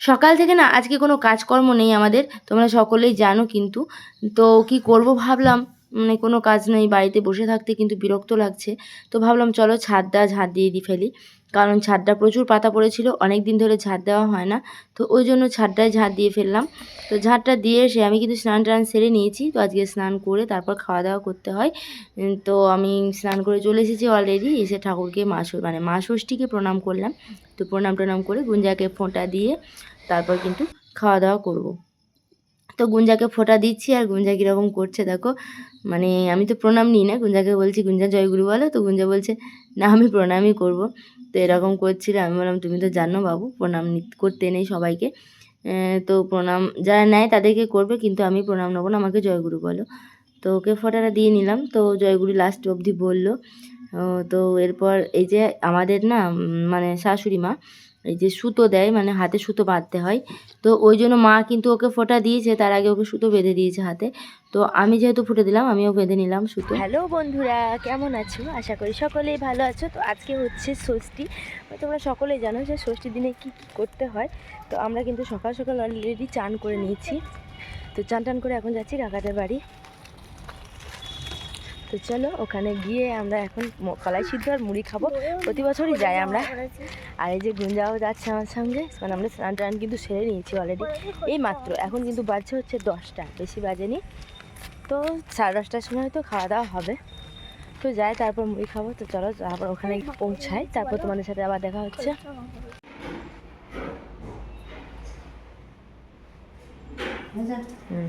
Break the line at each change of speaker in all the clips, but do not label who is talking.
সকাল থেকে না আজকে কোনো কাজকর্ম নেই আমাদের, তোমরা সকলেই জানো কিন্তু। তো কি করব ভাবলাম মানে কোনো কাজ নেই, বাড়িতে বসে থাকতে কিন্তু বিরক্ত লাগছে। তো ভাবলাম, চলো ছাদটা ঝাঁট দিয়ে দিই ফেলি। কারণ ছাদটা প্রচুর পাতা পড়েছিল অনেক দিন ধরে ঝাঁট দেওয়া হয় না। তো ওই জন্য ছাদটায় ঝাঁট দিয়ে ফেললাম। তো ঝাঁটটা দিয়ে এসে আমি কিন্তু স্নান টান সেরে নিয়েছি। তো আজকে স্নান করে তারপর খাওয়া দাওয়া করতে হয়। তো আমি স্নান করে চলে এসেছি অলরেডি এসে ঠাকুরকে মা মানে মা ষষ্ঠীকে প্রণাম করলাম। তো প্রণাম টনাম করে গুঞ্জাকে ফোঁটা দিয়ে তারপর কিন্তু খাওয়া দাওয়া করব। তো গুঞ্জাকে ফোঁটা দিচ্ছি আর গুঞ্জা কীরকম করছে দেখো। মানে আমি তো প্রণাম নিই না। গুঞ্জাকে বলছি, গুঞ্জা জয়গুরু বলো। তো গুঞ্জা বলছে, না, আমি প্রণামই করব। তো এরকম করছিল। আমি বললাম, তুমি তো জানো বাবু, প্রণাম করতে নেই সবাইকে। তো প্রণাম যারা নেয় তাদেরকে করবে, কিন্তু আমি প্রণাম নেব না, আমাকে জয়গুরু বলো। তো ওকে ফোঁটাটা দিয়ে নিলাম। তো জয়গুরু লাস্ট অবধি বলল। তো এরপর এই যে আমাদের না মানে শাশুড়ি মা এই যে সুতো দেয় মানে হাতে সুতো বাঁধতে হয়। তো ওই জন্য মা কিন্তু ওকে ফোঁটা দিয়েছে, তার আগে ওকে সুতো বেঁধে দিয়েছে হাতে। তো আমি যেহেতু ফুটে দিলাম, আমিও বেঁধে নিলাম সুতো। হ্যালো বন্ধুরা, কেমন আছো? আশা করি সকলেই ভালো আছো। তো আজকে হচ্ছে ষষ্ঠী। তোমরা সকলেই জানো যে ষষ্ঠীর দিনে কি কি করতে হয়। তো আমরা কিন্তু সকাল সকাল অলরেডি চান করে নিয়েছি। তো চান টান করে এখন যাচ্ছি কাকাদের বাড়ি। তো চলো ওখানে গিয়ে আমরা এখন কলাই সিদ্ধ আর মুড়ি খাব। প্রতি বছরই যাই আমরা। আর এই যে গুঞ্জাও যাচ্ছে আমার সঙ্গে মানে আমরা স্নান টান কিন্তু সেরে নিয়েছি অলরেডি এই মাত্র এখন কিন্তু বাজছে হচ্ছে দশটা বেশি বাজেনি। তো সাড়ে দশটার সময় তো খাওয়া দাওয়া হবে। তো যাই তারপর মুড়ি খাব। তো চলো তারপর ওখানে পৌঁছাই। তারপর তোমাদের সাথে আবার দেখা হচ্ছে। হুম।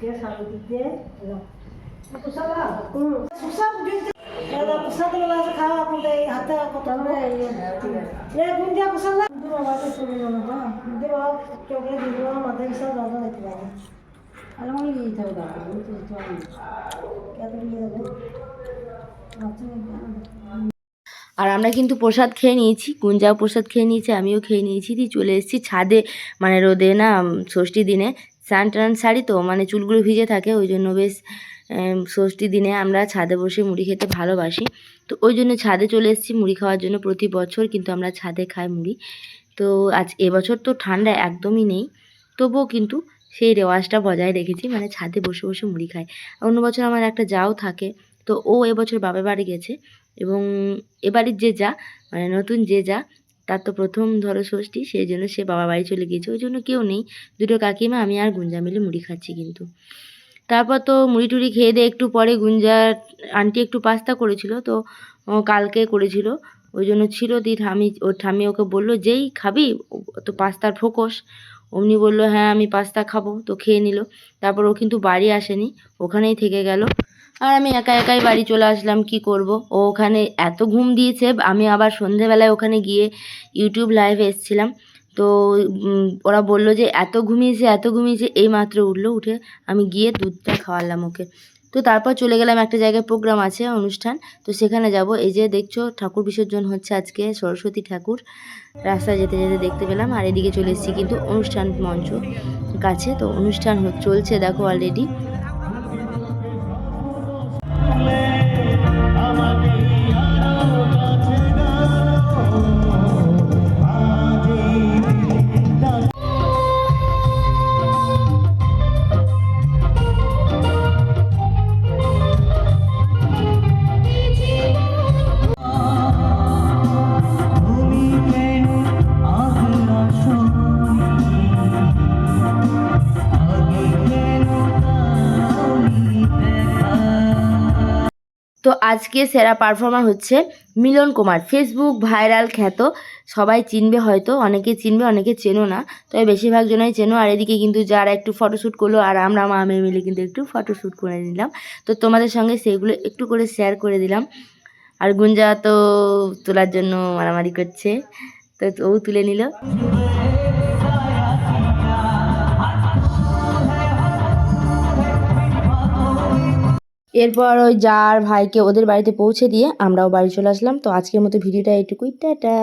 dia selalu kita. Susah lah. Susah
আর আমরা কিন্তু প্রসাদ খেয়ে নিয়েছি, গুঞ্জাও প্রসাদ খেয়ে নিয়েছি, আমিও খেয়ে নিয়েছি। দিয়ে চলে এসেছি ছাদে মানে রোদে না ষষ্ঠী দিনে। স্নান টান শাড়ি তো মানে চুলগুলো ভিজে থাকে, ওই জন্য বেশ ষষ্ঠী দিনে আমরা ছাদে বসে মুড়ি খেতে ভালোবাসি। তো ওই জন্য ছাদে চলে এসেছি মুড়ি খাওয়ার জন্য প্রতি বছর কিন্তু আমরা ছাদে খাই মুড়ি। তো আজ এবছর তো ঠান্ডা একদমই নেই, তবুও কিন্তু সেই রেওয়াজটা বজায় রেখেছি মানে ছাদে বসে বসে মুড়ি খাই। অন্য বছর আমার একটা যাও থাকে, তো ও এবছর বাবার বাড়ি গেছে এবং এবারের যে যা মানে নতুন যে যা, তার তো প্রথম ধরো ষষ্ঠী, সেই জন্য সে বাবা বাড়ি চলে গিয়েছে। ওই জন্য কেউ নেই। দুটো কাকিমা, আমি আর গুঞ্জা মিলে মুড়ি খাচ্ছি কিন্তু। তারপর তো মুড়ি টুড়ি খেয়ে দিয়ে একটু পরে গুঞ্জা আন্টি একটু পাস্তা করেছিল, তো কালকে করেছিল। ওই জন্য ছিল দিয়ে ঠামি ওর ঠামি ওকে বলল, যেই খাবি, তো পাস্তার ফোকস। অমনি বলল হ্যাঁ আমি পাস্তা খাব। তো খেয়ে নিল। তারপর ও কিন্তু বাড়ি আসেনি, ওখানেই থেকে গেল। আর আমি একা একাই বাড়ি চলে আসলাম, কি করব? ও ওখানে এত ঘুম দিয়েছে, আমি আবার সন্ধেবেলায় ওখানে গিয়ে ইউটিউব লাইভে এসেছিলাম। তো ওরা বলল যে, এত ঘুমিয়েছে এত ঘুমিয়েছে। এই মাত্র উঠল, উঠে আমি গিয়ে দুধটা খাওয়ালাম ওকে। তো তারপর চলে গেলাম, একটা জায়গায় প্রোগ্রাম আছে, অনুষ্ঠান। তো সেখানে যাব। এই যে দেখছ, ঠাকুর বিসর্জন হচ্ছে আজকে, সরস্বতী ঠাকুর। রাস্তায় যেতে যেতে দেখতে পেলাম। আর এদিকে চলে এসেছি কিন্তু অনুষ্ঠান মঞ্চ কাছে। তো অনুষ্ঠান চলছে দেখো অলরেডি আজকে সেরা পারফর্মার হচ্ছে মিলন কুমার। ফেসবুক ভাইরাল খ্যাত। সবাই চিনবে হয়তো, অনেকে চিনবে, অনেকে চেনো না। তবে বেশিরভাগ জনই চেনো। আর এদিকে কিন্তু যারা একটু ফটোশ্যুট করল, আর আমরা মা মেয়ে মিলে কিন্তু একটু ফটোশ্যুট করে নিলাম। তো তোমাদের সঙ্গে সেগুলো একটু করে শেয়ার করে দিলাম। আর গুঞ্জা তো তোলার জন্য মারামারি করছে। তো ও তুলে নিল। এরপর ওই যার ভাইকে ওদের বাড়িতে পৌঁছে দিয়ে আমরাও বাড়ি চলে আসলাম। তো আজকের মতো ভিডিওটা এইটুকুই টাটা।